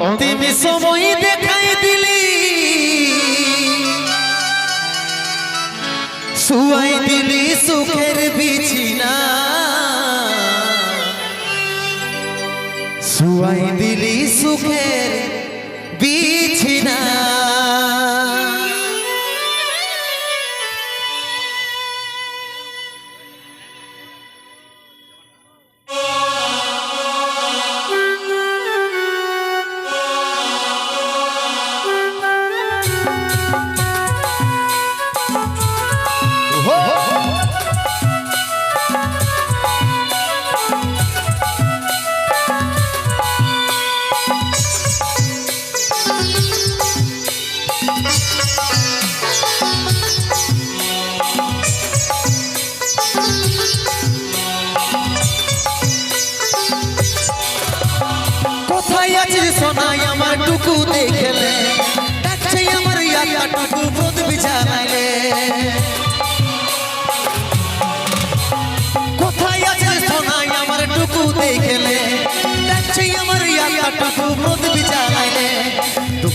অন্তিম সময় দেখাই দিলি। শুয়াই দিলি সুখের বিছিনা। শুয়াই দিলি সুখের বিছিনা।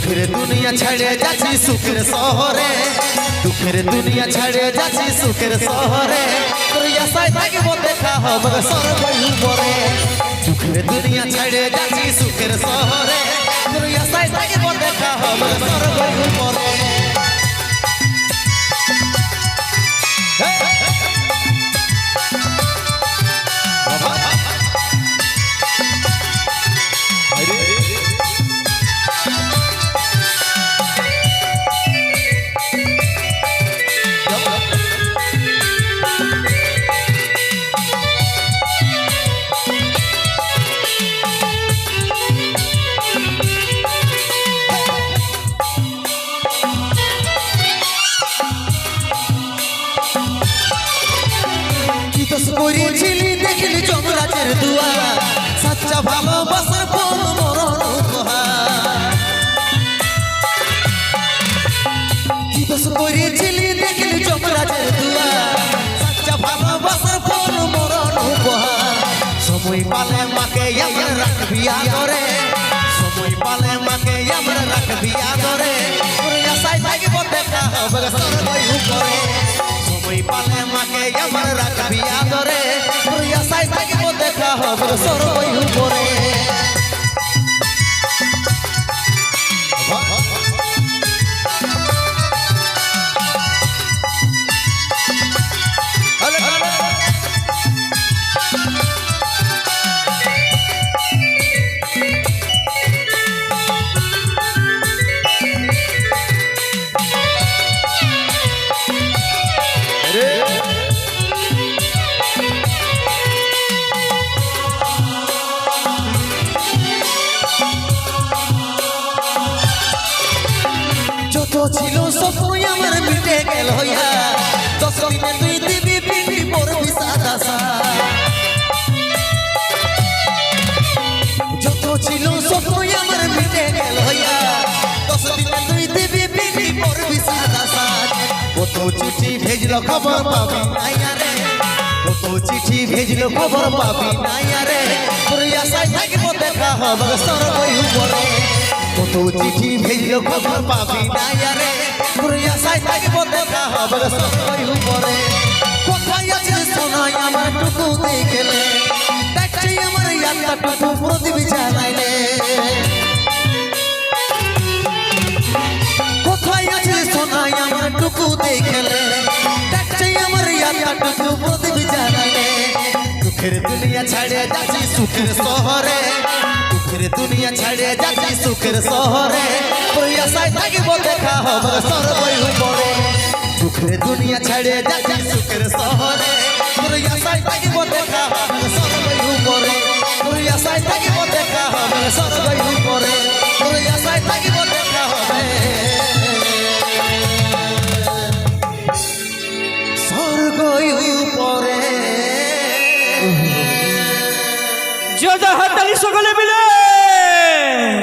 দুঃখের দুনিয়া ছেড়ে যাচ্ছি সুখের শহরে। দুঃখের দুনিয়া ছেড়ে যাচ্ছি সুখের শহরে। তোর আশায় থাকব দেখা হবে সর্বই উপরে সুখের দুনিয়া ছেড়ে যাচ্ছি সুখের শহরে। দেখা হবে সর্বই সাচ্চা ভালোবাসার পর মরণ উপহার। কি দোষ করেছিলি দেখলি যমরাজের দুয়া সাচ্চা ভালোবাসার পর মরণ উপহার। সময় পালে মাকে আমরা রাখবি আদরে সময় পালে মাকে আমরা রাখবি আদরে আশায় থাকব দেখা হবে সর্বই উপরে। দেখা হবে সর্বই কত চিঠি ভেজলো খবর পাবি। নাই রে কত চিঠি ভেজলো খবর পাবি। নাই রে তোর আশায় থাকব দেখা হবে সর্বই উপরে। কত চিঠি ভেজলো খবর পাবি। নাই রে তোর আশায় থাকব দেখা হবে সর্বই উপরে। কোথায় আছে সোনাই আমার টুকু দেখলে? আমার টুকু প্রদীপ জানাইলে। টুকু দেখলে দেখছি আমার ইয়াটা টুকু প্রদীপ জানাইলে দুঃখের দুনিয়া ছাড়ে যাচ্ছি সুখের শহরে। দুঃখের দুনিয়া ছাড়ে যাচ্ছি সুখের শহরে। ওই আশায় থাকব দেখা হবে সর্বই উপরে। দুঃখের দুনিয়া ছাড়ে যাচ্ছি সুখের শহরে। দেখা হবে সর্বই উপরে। ওই আশায় গই উপরে। সকলে।